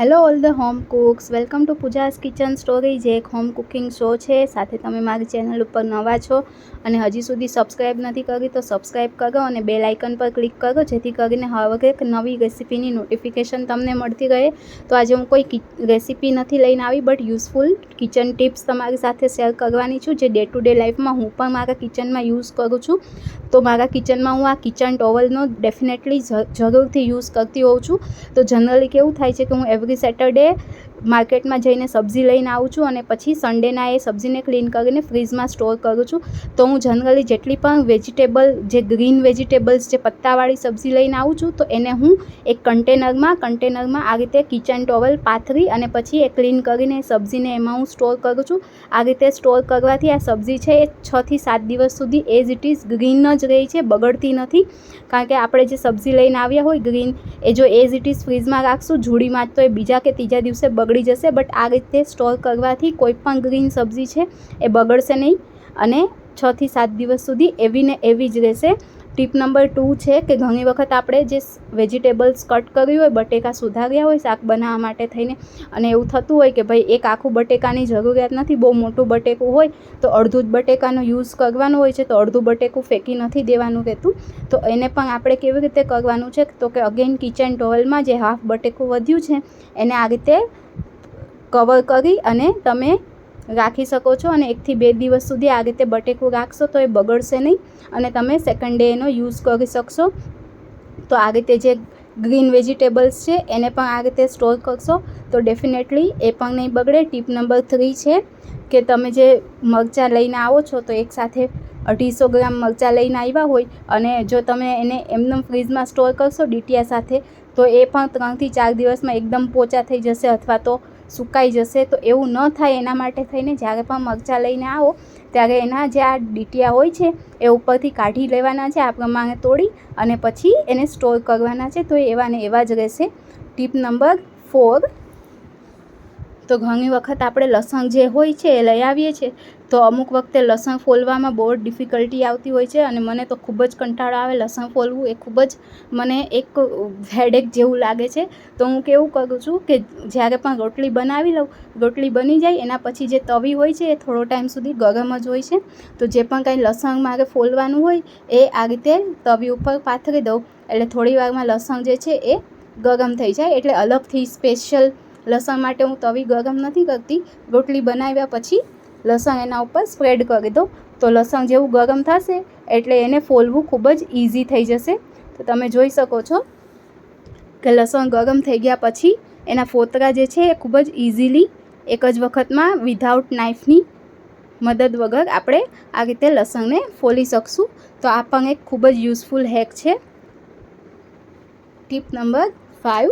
Hello all the home cooks, welcome to Pooja's kitchen story, જે એક home cooking show છે. સાથે તમે મારી ચેનલ ઉપર નવા છો અને હજી સુધી સબસ્ક્રાઈબ નથી કરી તો સબસ્ક્રાઈબ કરો અને બે લાઇકન પર ક્લિક કરો, જેથી કરીને હવે નવી રેસીપીની નોટિફિકેશન તમને મળતી રહે. તો આજે હું કોઈ રેસીપી નથી લઈને આવી, બટ યુઝફુલ કિચન ટિપ્સ તમારી સાથે શેર કરવાની છું, જે ડે ટુ ડે લાઈફમાં હું પણ મારા કિચનમાં યુઝ કરું છું. તો મારા કિચનમાં હું આ કિચન ટોવલનો ડેફિનેટલી જરૂરથી યુઝ કરતી હોઉં છું. તો જનરલી કેવું થાય છે કે હું એવરી સેટરડે માર્કેટમાં જઈને સબ્જી લઈને આવું છું અને પછી સન્ડેના એ સબ્જીને ક્લીન કરીને ફ્રીઝમાં સ્ટોર કરું છું. તો હું જનરલી જેટલી પણ વેજીટેબલ જે ગ્રીન વેજીટેબલ્સ જે પત્તાવાળી સબ્જી લઈને આવું છું, તો એને હું એક કન્ટેનરમાં કન્ટેનરમાં આ રીતે કિચન ટોવલ પાથરી અને પછી એ ક્લીન કરીને સબ્જીને એમાં હું સ્ટોર કરું છું. આ રીતે સ્ટોર કરવાથી આ સબ્જી છે એ છથી સાત દિવસ સુધી એઝ ઇટ ઇઝ ગ્રીન જ રહી છે, બગડતી નથી. કારણ કે આપણે જે સબ્જી લઈને આવ્યા હોય ગ્રીન એ જો એઝ ઇટ ઇઝ ફ્રીઝમાં રાખશું, જૂડીમાં તો એ બીજા કે ત્રીજા દિવસે બગડી જશે બટ આ રીતે સ્ટોર કરવાથી કોઈ પણ ગ્રીન સબ્જી છે એ બગડશે નહીં અને છથી સાત દિવસ સુધી એવી ને એવી જ રહેશે. ટીપ નંબર ટુ છે કે ઘણી વખત આપણે જે વેજીટેબલ્સ કટ કર્યું હોય, બટેકા સુધાર્યા હોય, શાક બનાવવા માટે થઈને, અને એવું થતું હોય કે ભાઈ એક આખું બટેકાની જરૂરિયાત નથી, બહુ મોટું બટેકું હોય, તો અડધું જ બટેકાનો યુઝ કરવાનો હોય છે, તો અડધું બટેકું ફેંકી નથી દેવાનું રહેતું. તો એને પણ આપણે કેવી રીતે કરવાનું છે? તો કે અગેન કિચન ટોવલમાં જે હાફ બટેકું વધ્યું છે, એને આ રીતે કવર કરી અને તમે રાખી શકો છો અને એકથી બે દિવસ સુધી આ રીતે બટેકું રાખશો તો એ બગડશે નહીં અને તમે સેકન્ડ ડે એનો યુઝ કરી શકશો. તો આ રીતે જે ગ્રીન વેજીટેબલ્સ છે, એને પણ આ રીતે સ્ટોર કરશો. તો ડેફિનેટલી એ પણ નહીં બગડે. ટીપ નંબર થ્રી છે કે તમે જે મરચાં લઈને આવો છો તો એકસાથે અઢીસો ગ્રામ મરચાં લઈને આવ્યા હોય અને જો તમે એને એમનેમ ફ્રીજમાં સ્ટોર કરશો ડીટીયા સાથે તો એ પણ ત્રણથી ચાર દિવસમાં એકદમ પોચા થઈ જશે અથવા તો સુકાઈ જશે તો એવું ન થાય એના માટે થઈને જ્યારે પણ મરચાં લઈને આવો, ત્યારે એના જે આ ડીટિયા હોય છે, એ ઉપરથી કાઢી લેવાના છે, આ પ્રમાણે તોડી અને પછી એને સ્ટોર કરવાના છે, તો એવા ને એવા જ રહેશે. ટીપ નંબર ફોર તો ઘણી વખત આપણે લસણ જે હોય છે એ લઈ આવીએ છીએ. તો અમુક વખતે લસણ ફોલવામાં બહુ ડિફિકલ્ટી આવતી હોય છે અને મને તો ખૂબ જ કંટાળો આવે લસણ ફોલવું. એ ખૂબ જ મને એક હેડેક જેવું લાગે છે. તો હું કેવું કરું છું કે જ્યારે પણ રોટલી બનાવી લઉં, રોટલી બની જાય એના પછી જે તવી હોય છે એ થોડો ટાઈમ સુધી ગરમ જ હોય છે. તો જે પણ કાંઈ લસણ મારે ફોલવાનું હોય એ આ રીતે તવી ઉપર પાથરી દઉં. એટલે થોડી વારમાં લસણ જે છે એ ગરમ થઈ જાય. એટલે અલગથી સ્પેશિયલ લસણ માટે હું તવી ગરમ નથી કરતી. રોટલી બનાવ્યા પછી લસણ એના ઉપર સ્પ્રેડ કરી દો. તો લસણ જેવું ગરમ થશે એટલે એને ફોલવું ખૂબ જ ઇઝી થઈ જશે. તો તમે જોઈ શકો છો કે લસણ ગરમ થઈ ગયા પછી એના ફોતરા જે છે એ ખૂબ જ ઇઝીલી એક જ વખતમાં વિધાઉટ નાઇફની મદદ વગર આપણે આ રીતે લસણને ફોલી શકશું. તો આ પણ એક ખૂબ જ યુઝફુલ હેક છે. ટીપ નંબર ફાઇવ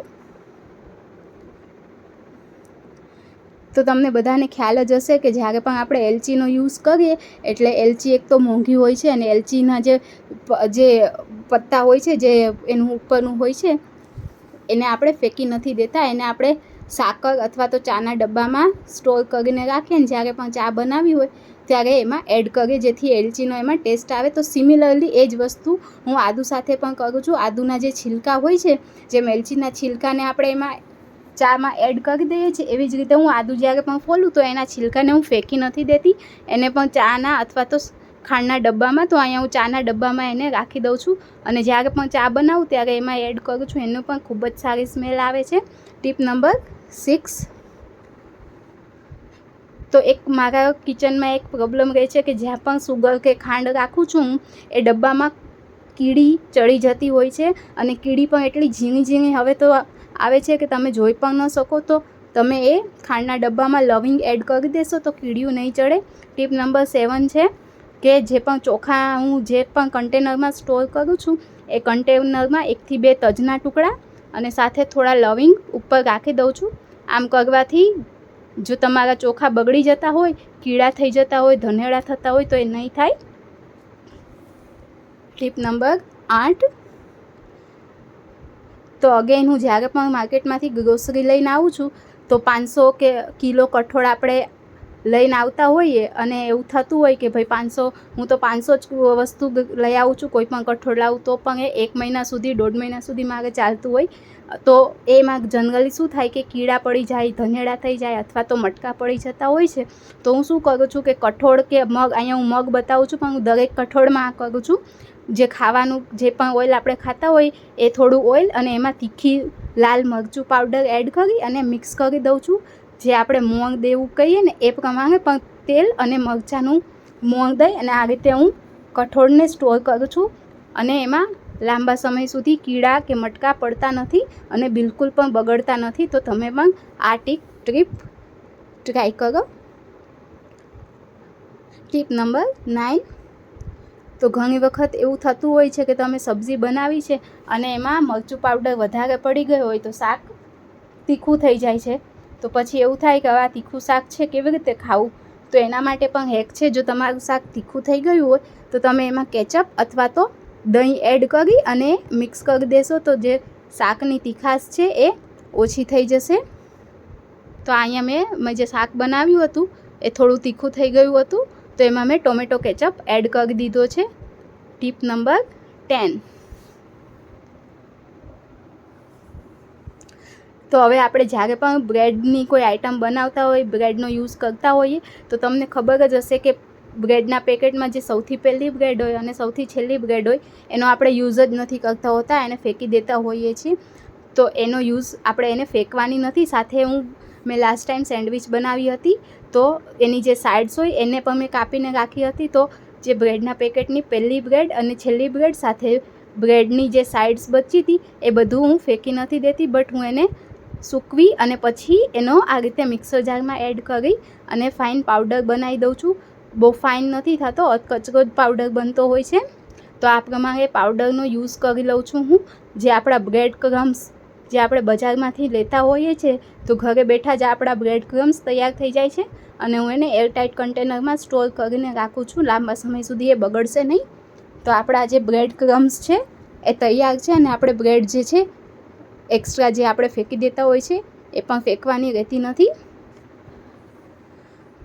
તો તમને બધાને ખ્યાલ જ હશે કે જ્યારે પણ આપણે એલચીનો યુઝ કરીએ, એટલે એલચી એક તો મોંઘી હોય છે અને એલચીના જે જે પત્તા હોય છે, જે એનું ઉપરનું હોય છે, એને આપણે ફેંકી નથી દેતા. એને આપણે સાકર અથવા તો ચાના ડબ્બામાં સ્ટોર કરીને રાખીએ ને જ્યારે પણ ચા બનાવી હોય, ત્યારે એમાં એડ કરીએ. જેથી એલચીનો એમાં ટેસ્ટ આવે. તો સિમિલરલી એ જ વસ્તુ હું આદુ સાથે પણ કરું છું. આદુના જે છિલકા હોય છે, જેમ એલચીના છિલકાને આપણે એમાં ચામાં એડ કરી દઈએ છીએ. એવી જ રીતે હું આદુ જ્યારે પણ ફોલું તો એના છિલકાને હું ફેંકી નથી દેતી. એને પણ ચાના અથવા તો ખાંડના ડબ્બામાં, તો અહીંયા હું ચાના ડબ્બામાં એને રાખી દઉં છું. અને જ્યારે પણ ચા બનાવું ત્યારે એમાં એડ કરું છું. એનું પણ ખૂબ જ સારી સ્મેલ આવે છે. ટીપ નંબર સિક્સ તો એક મારા કિચનમાં એક પ્રોબ્લેમ રહે છે કે જ્યાં પણ સુગર કે ખાંડ રાખું છું, એ ડબ્બામાં કીડી ચડી જતી હોય છે. અને કીડી પણ એટલી ઝીણી ઝીણી હવે તો આવે છે કે તમે જોઈ પણ ન શકો, તો તમે એ ખાંડના ડબ્બામાં લવિંગ એડ કરી દેશો તો કીડિયું નહીં ચડે. ટીપ નંબર સેવન છે કે જે પણ ચોખા હું જે પણ કન્ટેનરમાં સ્ટોર કરું છું, એ કન્ટેનરમાં એકથી બે તજના ટુકડા અને સાથે થોડા લવિંગ ઉપર રાખી દઉં છું. આમ કરવાથી જો તમારા ચોખા બગડી જતા હોય, કીડા થઈ જતા હોય, ધનેડા થતા હોય તો એ નહીં થાય. ટીપ નંબર આઠ તો અગેન હું જ્યારે પણ માર્કેટમાંથી ગ્રોસરી લઈને આવું છું, તો પાંચસો કે કિલો કઠોળ આપણે લઈને આવતા હોઈએ અને એવું થતું હોય કે ભાઈ પાંચસો, હું તો પાંચસો જ વસ્તુ લઈ આવું છું, કોઈ પણ કઠોળ લાવું, તો પણ એ એક મહિના સુધી, દોઢ મહિના સુધી માગે ચાલતું હોય. તો એમાં જનરલી શું થાય કે કીડા પડી જાય, ધનેડા થઈ જાય અથવા તો મટકા પડી જતા હોય છે, તો હું શું કરું છું કે કઠોળ કે મગ, અહીંયા હું મગ બતાવું છું, પણ હું દરેક કઠોળમાં આ કરું છું. જે ખાવાનું, જે પણ ઓઇલ આપણે ખાતા હોય, એ થોડું ઓઇલ અને એમાં તીખી લાલ મરચું પાવડર એડ કરી અને મિક્સ કરી દઉં છું. જે આપણે મોંગ દેવું કહીએ ને, એ પ્રમાણે પણ તેલ અને મરચાંનું મોંગ દઈ અને આ રીતે હું કઠોળને સ્ટોર કરું છું. અને એમાં લાંબા સમય સુધી કીડા કે મટકા પડતા નથી અને બિલકુલ પણ બગડતા નથી. તો તમે પણ આ ટીપ, ટ્રીપ ટ્રાય કરો. Tip number nine. તો ઘણી વખત એવું થતું હોય છે કે તમે સબ્જી બનાવી છે અને એમાં મરચું પાવડર વધારે પડી ગયો હોય તો શાક તીખું થઈ જાય છે. તો પછી એવું થાય કે હવે આ તીખું શાક છે, કેવી રીતે ખાવું? તો એના માટે પણ હેક છે, જો તમારું શાક તીખું થઈ ગયું હોય, તો તમે એમાં કેચઅપ અથવા તો દહીં એડ કરી અને મિક્સ કરી દેશો. તો જે શાકની તીખાશ છે એ ઓછી થઈ જશે. તો અહીંયા મેં મેં જે શાક બનાવ્યું હતું, એ થોડું તીખું થઈ ગયું હતું. તો એમાં મેં ટોમેટો કેચઅપ એડ કરી દીધો છે. Tip number ten. તો હવે આપણે જ્યારે પણ બ્રેડની કોઈ આઈટમ બનાવતા હોય, બ્રેડનો યુઝ કરતા હોઈએ, તો તમને ખબર જ હશે કે બ્રેડના પેકેટમાં જે સૌથી પહેલી બ્રેડ હોય અને સૌથી છેલ્લી બ્રેડ હોય, એનો આપણે યુઝ જ નથી કરતા હોતા, એને ફેંકી દેતા હોઈએ છીએ. તો એનો યુઝ આપણે એને ફેંકવાની નથી. સાથે હું, મેં લાસ્ટ ટાઈમ સેન્ડવિચ બનાવી હતી, તો એની જે સાઇડ્સ હોય, એને પણ મેં કાપીને રાખી હતી. તો જે બ્રેડના પેકેટની પહેલી બ્રેડ અને છેલ્લી બ્રેડ સાથે બ્રેડની જે સાઇડ્સ બચી હતી, એ બધું હું ફેંકી નથી દેતી બટ હું એને સૂકવી અને પછી એનો આ રીતે મિક્સર જારમાં એડ કરી અને ફાઇન પાવડર બનાવી દઉં છું. બહુ ફાઇન નથી થતો કચરો જ પાવડર બનતો હોય છે. તો આ પ્રમાણે પાવડરનો યુઝ કરી લઉં છું હું. જે આપણા બ્રેડ ક્રમ્સ જે આપણે બજારમાંથી લેતા હોઈએ છીએ તો ઘરે બેઠા જ આપણા બ્રેડ ક્રમ્સ તૈયાર થઈ જાય છે અને હું એને એરટાઇટ કન્ટેનરમાં સ્ટોર કરીને રાખું છું. લાંબા સમય સુધી એ બગડશે નહીં. તો આપણા જે બ્રેડ ક્રમ્સ છે, એ તૈયાર છે અને આપણે બ્રેડ જે છે એક્સ્ટ્રા જે આપણે ફેંકી દેતા હોય છે, એ પણ ફેંકવાની રહેતી નથી.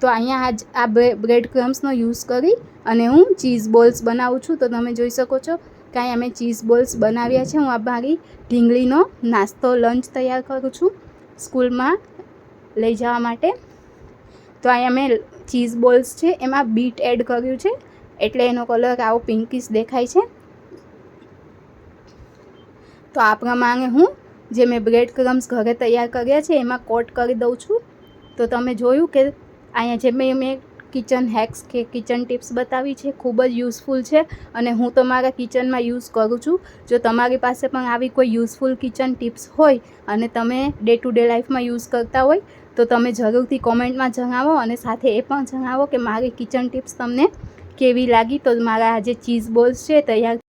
તો અહીંયા આજ આ બ્રેડ ક્રમ્સનો યુઝ કરી અને હું ચીઝ બોલ્સ બનાવું છું. તો તમે જોઈ શકો છો કે અહીંયા મેં ચીઝ બોલ્સ બનાવ્યા છે. હું આ મારી ઢીંગળીનો નાસ્તો, લંચ તૈયાર કરું છું સ્કૂલમાં લઈ જવા માટે. તો અહીંયા મેં ચીઝ બોલ્સ છે, એમાં બીટ એડ કર્યું છે, એટલે એનો કલર આવો પિંકીશ દેખાય છે. તો આ પ્રમાણે હું જે મેં બ્રેડ ક્રમ્સ ઘરે તૈયાર કર્યા છે, એમાં કોટ કરી દઉં છું. તો તમે જોયું કે અહીંયા જે મેં મેં કિચન હેક્સ કે કિચન ટિપ્સ બતાવી છે, ખૂબ જ યુઝફુલ છે અને હું તો મારા કિચનમાં યુઝ કરું છું. જો તમારી પાસે પણ આવી કોઈ યુઝફુલ કિચન ટિપ્સ હોય અને તમે ડે ટુ ડે લાઈફમાં યુઝ કરતા હોય, તો તમે જરૂરથી કોમેન્ટમાં જણાવો અને સાથે એ પણ જણાવો કે મારી કિચન ટિપ્સ તમને કેવી લાગી. તો મારા જે ચીઝ બોલ્સ છે તૈયાર